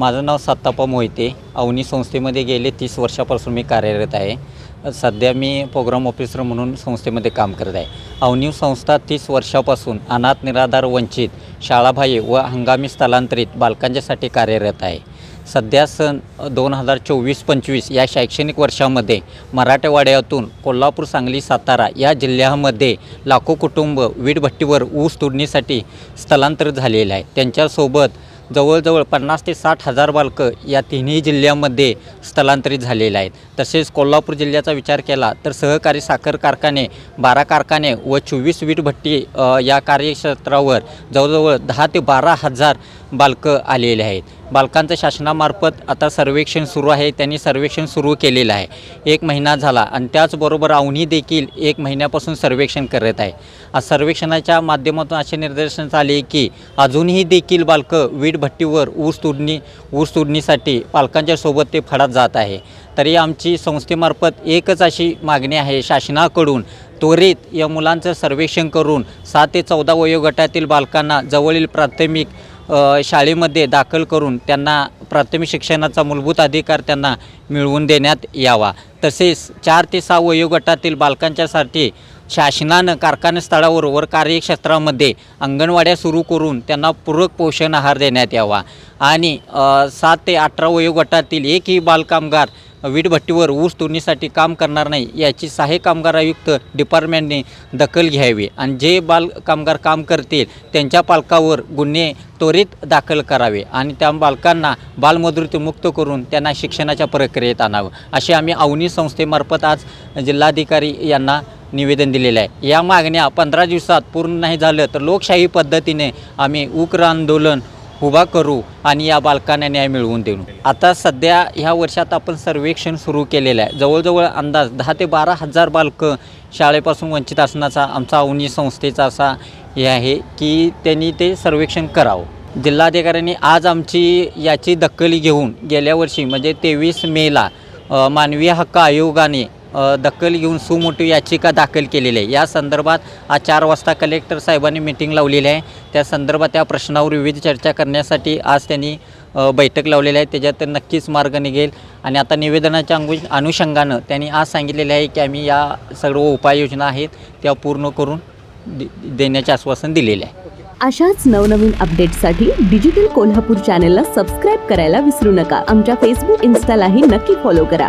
माझं नाव सत्तापा मोहिते. अवनी संस्थेमध्ये गेले तीस वर्षापासून मी कार्यरत आहे. सध्या मी प्रोग्राम ऑफिसर म्हणून संस्थेमध्ये काम करत आहे. अवनी संस्था तीस वर्षापासून अनाथ निराधार वंचित शाळाबाह्य व हंगामी स्थलांतरित बालकांच्यासाठी कार्यरत आहे. सध्या सन दोन हजार चोवीस पंचवीस या शैक्षणिक वर्षामध्ये मराठवाड्यातून कोल्हापूर सांगली सातारा या जिल्ह्यामध्ये लाखो कुटुंब वीटभट्टीवर ऊस तोडणीसाठी स्थलांतरित झालेले आहे. त्यांच्यासोबत जवळजवळ पन्नास ते साठ हजार बालकं या तिन्ही जिल्ह्यामध्ये स्थलांतरित झालेले आहेत. तसेच कोल्हापूर जिल्ह्याचा विचार केला तर सहकारी साखर कारखाने बारा कारखाने व चोवीस वीट भट्टी या कार्यक्षेत्रावर जवळजवळ दहा ते बारा हजार बालकं आलेले आहेत. बालकांचं शासनामार्फत आता सर्वेक्षण सुरू आहे. त्यांनी सर्वेक्षण सुरू केलेलं आहे. एक महिना झाला आणि त्याचबरोबर अवनी देखील एक महिन्यापासून सर्वेक्षण करत आहे. सर्वेक्षणाच्या माध्यमातून असे निर्देशन आले की अजूनही देखील बालकं वीट भट्टीवर ऊस तोडणी ऊस तोडणीसाठी पालकांच्या सोबत ते फडात जात आहे. तरी आमची संस्थेमार्फत एकच अशी मागणी आहे शासनाकडून त्वरित या मुलांचं सर्वेक्षण करून सात ते चौदा वयोगटातील बालकांना जवळील प्राथमिक शाळेमध्ये दाखल करून त्यांना प्राथमिक शिक्षणाचा मूलभूत अधिकार त्यांना मिळवून देण्यात यावा. तसेच चार ते सहा वयोगटातील बालकांच्यासाठी शासनानं कारखाना वर कार्यक्षेत्रामध्ये अंगणवाड्या सुरू करून त्यांना पूरक पोषण आहार देण्यात यावा. आणि सात ते अठरा वयोगटातील एकही बालकामगार वीटभट्टीवर ऊस तोडणीसाठी काम करणार नाही याची सहाय्यक कामगार आयुक्त डिपार्टमेंटने दखल घ्यावी आणि जे बाल कामगार काम करतील त्यांच्या पालकावर गुन्हे त्वरित दाखल करावे आणि त्या बालकांना बालमजुरीतून मुक्त करून त्यांना शिक्षणाच्या प्रक्रियेत आणावं. असे आम्ही अवनी संस्थेमार्फत आज जिल्हाधिकारी यांना निवेदन दिलेलं आहे. या मागण्या पंधरा दिवसात पूर्ण नाही झालं तर लोकशाही पद्धतीने आम्ही उग्र आंदोलन उभा करू आणि या बालकांना न्याय मिळवून देऊ. आता सध्या ह्या वर्षात आपण सर्वेक्षण सुरू केलेलं आहे. जवळजवळ अंदाज दहा ते बारा हजार बालकं शाळेपासून वंचित असण्याचा आमचा अवनी संस्थेचा असा हे आहे की त्यांनी ते सर्वेक्षण करावं. जिल्हाधिकाऱ्यांनी आज आमची याची दखल घेऊन गेल्या वर्षी म्हणजे तेवीस मेला मानवी हक्क आयोगाने दखल घेऊन सुमोठी याचिका दाखल केलेली आहे. या संदर्भात आज चार वाजता कलेक्टर साहेबांनी मिटिंग लावलेली आहे. त्या संदर्भात त्या प्रश्नावर विविध चर्चा करण्यासाठी आज त्यांनी बैठक लावलेली आहे. त्याच्यात नक्कीच मार्ग निघेल. आणि आता निवेदनाच्या अंगु अनुषंगानं त्यांनी आज सांगितलेलं आहे की आम्ही या सर्व उपाययोजना आहेत त्या पूर्ण करून दे देण्याचे आश्वासन दिलेले आहे. अशाच नवनवीन अपडेट्ससाठी डिजिटल कोल्हापूर चॅनेलला सबस्क्राईब करायला विसरू नका. आमच्या फेसबुक इन्स्टालाही नक्की फॉलो करा.